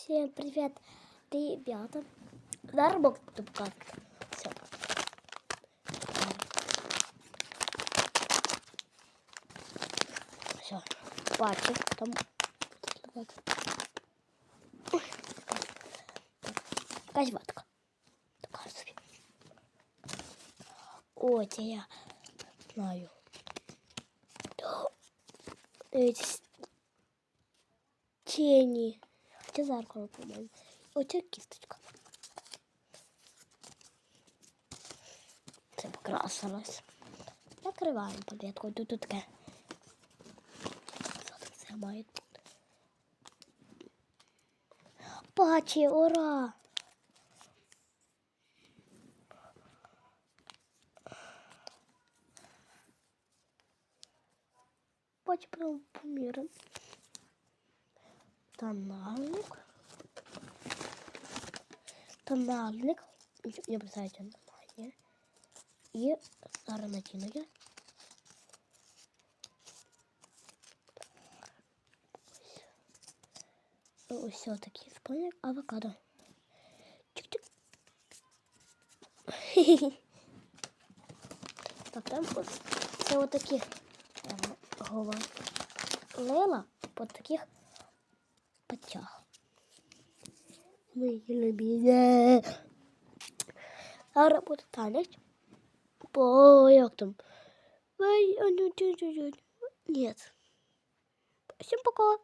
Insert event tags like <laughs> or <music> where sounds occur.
Всем привет, ребята. Заработок тупка. Все. Все. Пачек там. Ой. Якась ватка. Така собі. О, це я знаю. Дивіться. Тіні. Це зеркало, по-моєму. Оце кісточка. Це покрасилось. Закриваємо палетку. Тут тут таке. Що Це має бути. Пачі, ура! Пачі прям поміром. Тональник. Тональник. Не обрізається немає. І зараз натягну. Ось все такі спойлер авокадо. Чик-чик. <laughs> Так, там от, це от таких голова. Лила по таких патчах. Мої любі. Зараз буде танець. По як там? А ну. Нет. Всем пока.